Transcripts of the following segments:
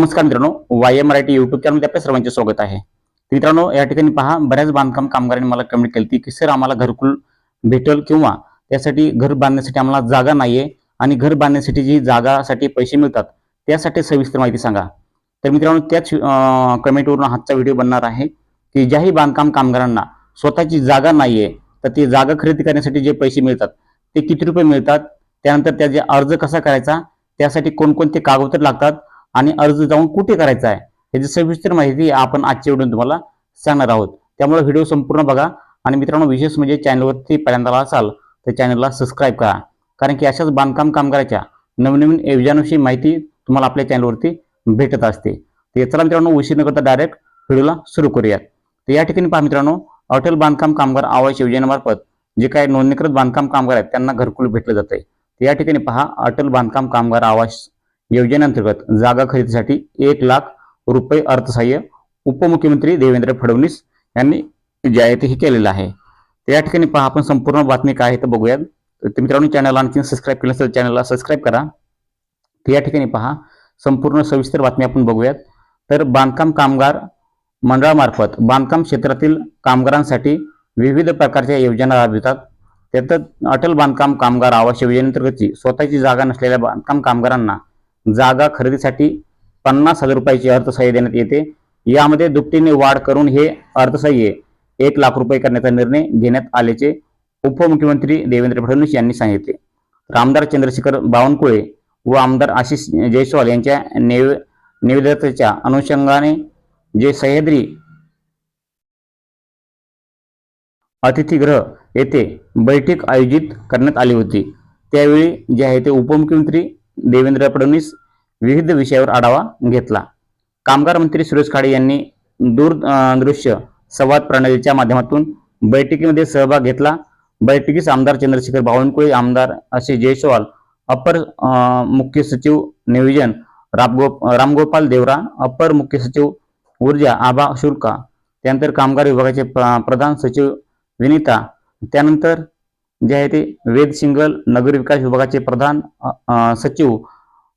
नमस्कार मित्रांनो Y Marathi YouTube चॅनलमध्ये आपल्या सर्वांचे स्वागत आहे. मित्रांनो या ठिकाणी पहा बऱ्याच बांधकाम कामगारांनी मला कमेंट केली की सर आम्हाला घरकुल भेटल किंवा त्यासाठी घर बांधण्यासाठी आम्हाला जागा नाहीये आणि घर बांधण्यासाठी जी जागासाठी पैसे मिळतात त्यासाठी सविस्तर माहिती सांगा. तर मित्रांनो त्याच कमेंटवरून हातचा व्हिडिओ बनणार आहे की ज्याही बांधकाम कामगारांना स्वतःची जागा नाहीये तर ती जागा खरेदी करण्यासाठी जे पैसे मिळतात ते किती रुपये मिळतात त्यानंतर त्याचे अर्ज कसा करायचा त्यासाठी कोणकोणते कागदपत्र लागतात आणि अर्ज जाऊन कुठे करायचा आहे याची सविस्तर माहिती आपण आजच्या व्हिडिओ तुम्हाला सांगणार आहोत. त्यामुळे व्हिडिओ संपूर्ण बघा. आणि मित्रांनो विशेष म्हणजे चॅनलवरती पहिल्यांदा असाल तर चॅनलला सबस्क्राईब करा. कारण की अशाच बांधकाम कामगाराच्या नवनवीन योजनांविषयी माहिती तुम्हाला आपल्या चॅनलवरती भेटत असते. तर चला मित्रांनो उशीर न करता डायरेक्ट व्हिडिओला सुरू करूयात. तर या ठिकाणी पहा मित्रांनो अटल बांधकाम कामगार आवास योजनेमार्फत जे काही नोंदणीकृत बांधकाम कामगार आहेत त्यांना घरकुल भेटलं जात आहे या ठिकाणी पहा अटल बांधकाम कामगार आवास योजनेअंतर्गत जागा खरेदीसाठी एक लाख रुपये अर्थसहाय्य उपमुख्यमंत्री देवेंद्र फडणवीस यांनी जाहीरही केलेलं आहे. तर या ठिकाणी पहा आपण संपूर्ण बातमी काय आहे तर बघूयात. तर मित्रांनो चॅनलला आणखी सबस्क्राईब केलं असेल चॅनलला सबस्क्राईब करा. तर या ठिकाणी पहा संपूर्ण सविस्तर बातमी आपण बघूयात. तर बांधकाम कामगार मंडळामार्फत बांधकाम क्षेत्रातील कामगारांसाठी विविध प्रकारच्या योजना राबवितात. त्यात अटल बांधकाम कामगार आवास योजनेअंतर्गतची स्वतःची जागा नसलेल्या बांधकाम कामगारांना जागा खरेदीसाठी पन्नास हजार रुपयाचे अर्थसहाय्य देण्यात येते. यामध्ये दुपटीने वाढ करून हे अर्थसहाय्य एक लाख रुपये करण्याचा निर्णय घेण्यात आल्याचे उपमुख्यमंत्री देवेंद्र फडणवीस यांनी सांगितले. तर आमदार चंद्रशेखर बावनकुळे व आमदार आशिष जयस्वाल यांच्या नेव निवेदनाच्या अनुषंगाने जे सह्याद्री अतिथीगृह येथे बैठक आयोजित करण्यात आली होती. त्यावेळी जे आहे ते उपमुख्यमंत्री देवेंद्र फडणवीस विविध विषयावर आढावा घेतला. कामगार मंत्री सुरेश खाडे यांनी दूरदृश्य संवाद प्रणालीच्या माध्यमातून बैठकीमध्ये सहभाग घेतला. बैठकीस आमदार चंद्रशेखर बावनकुळे आमदार असे जयस्वाल अपर अं, मुख्य सचिव नियोजन रामगोप रामगोपाल देवरा अपर मुख्य सचिव ऊर्जा आबा शुल्का त्यानंतर कामगार विभागाचे प्रधान सचिव विनीता त्यानंतर जे आहे ते वेद सिंगल नगर विकास विभागाचे प्रधान सचिव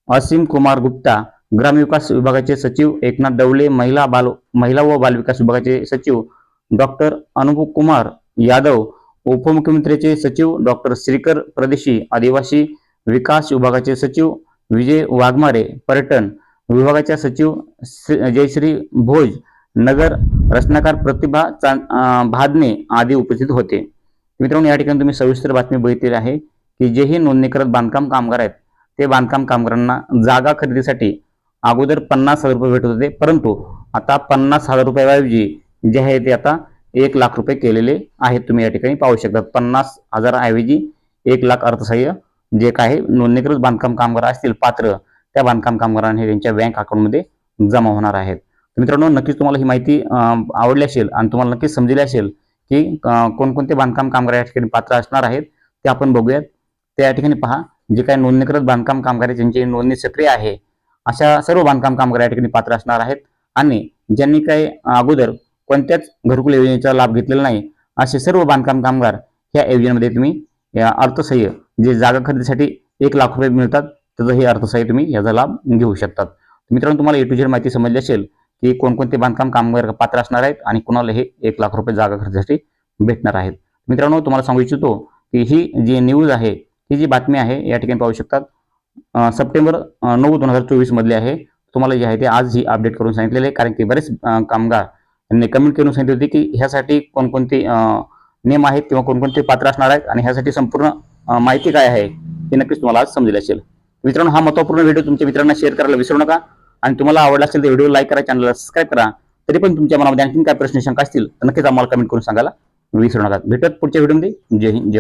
असीम कुमार गुप्ता ग्रामविकास विभागाचे सचिव एकनाथ डवले महिला बाल महिला व बालविकास विभागाचे सचिव डॉक्टर अनुभव कुमार यादव उपमुख्यमंत्र्याचे सचिव डॉक्टर श्रीकर प्रदेशी आदिवासी विकास विभागाचे सचिव विजय वाघमारे पर्यटन विभागाच्या सचिव श्री- जयश्री भोज नगर रचनाकार प्रतिभा भादने आदी उपस्थित होते. मित्रांनो या ठिकाणी तुम्ही सविस्तर बातमी बघितलेली आहे की जेही नोंदणी करत बांधकाम कामगार आहेत ते बांधकाम कामगारांना जागा खरेदीसाठी अगोदर पन्नास हजार रुपये भेटत होते. परंतु आता पन्नास हजार रुपयाऐवजी जे आहे ते आता एक लाख रुपये केलेले आहेत. तुम्ही या ठिकाणी पाहू शकता. पन्नास हजाराऐवजी एक लाख अर्थसहाय्य जे काही नोंदणीकृत बांधकाम कामगार असतील पात्र त्या बांधकाम कामगारांना हे त्यांच्या बँक अकाउंटमध्ये जमा होणार आहेत. मित्रांनो नक्कीच तुम्हाला ही माहिती आवडली असेल आणि तुम्हाला नक्कीच समजली असेल की कोणकोणते बांधकाम कामगार या ठिकाणी पात्र असणार आहेत ते आपण बघूयात. त्या ठिकाणी पहा जे काही नोंदणीकृत बांधकाम कामगार आहेत ज्यांची नोंदणी सक्रिय आहे अशा सर्व बांधकाम कामगार या ठिकाणी पात्र असणार आहेत. आणि ज्यांनी काही अगोदर कोणत्याच घरकुल योजनेचा लाभ घेतलेला नाही असे सर्व बांधकाम कामगार ह्या योजनेमध्ये तुम्ही अर्थसह्य अर्थसहाय्य जे जागा खरेदीसाठी एक लाख रुपये मिळतात त्याचं हे अर्थसहाय्य तुम्ही याचा लाभ घेऊ शकतात. मित्रांनो तुम्हाला ए टू झेड माहिती समजली असेल की कोणकोणते बांधकाम कामगार पात्र असणार आहेत आणि कुणाला हे एक लाख रुपये जागा खर्चासाठी भेटणार आहेत. मित्रांनो तुम्हाला सांगू इच्छितो की ही जी न्यूज आहे ही जी बातमी आहे या ठिकाणी पाहू शकतात सप्टेंबर नऊ दोन हजार चोवीस मधली आहे. तुम्हाला जे आहे ते आज ही अपडेट करून सांगितलेले आहे कारण की बरेच कामगार यांनी कमेंट करून सांगितले होते की ह्यासाठी कोणकोणते नियम आहेत किंवा कोणकोणते पात्र असणार आहेत आणि ह्यासाठी संपूर्ण माहिती काय आहे हे नक्कीच तुम्हाला आज समजले असेल. मित्रांनो हा महत्त्वपूर्ण व्हिडिओ तुमच्या मित्रांना शेअर करायला विसरू नका. आणि तुम्हाला आवडला असेल तर व्हिडिओ लाईक करा चॅनलला सबस्क्राईब करा. तरी पण तुमच्या मनामध्ये आणखी काय प्रश्न शंका असतील तर नक्कीच आम्हाला कमेंट करून सांगायला विसरू नका. भेटत पुढच्या व्हिडिओमध्ये जय हिंद जय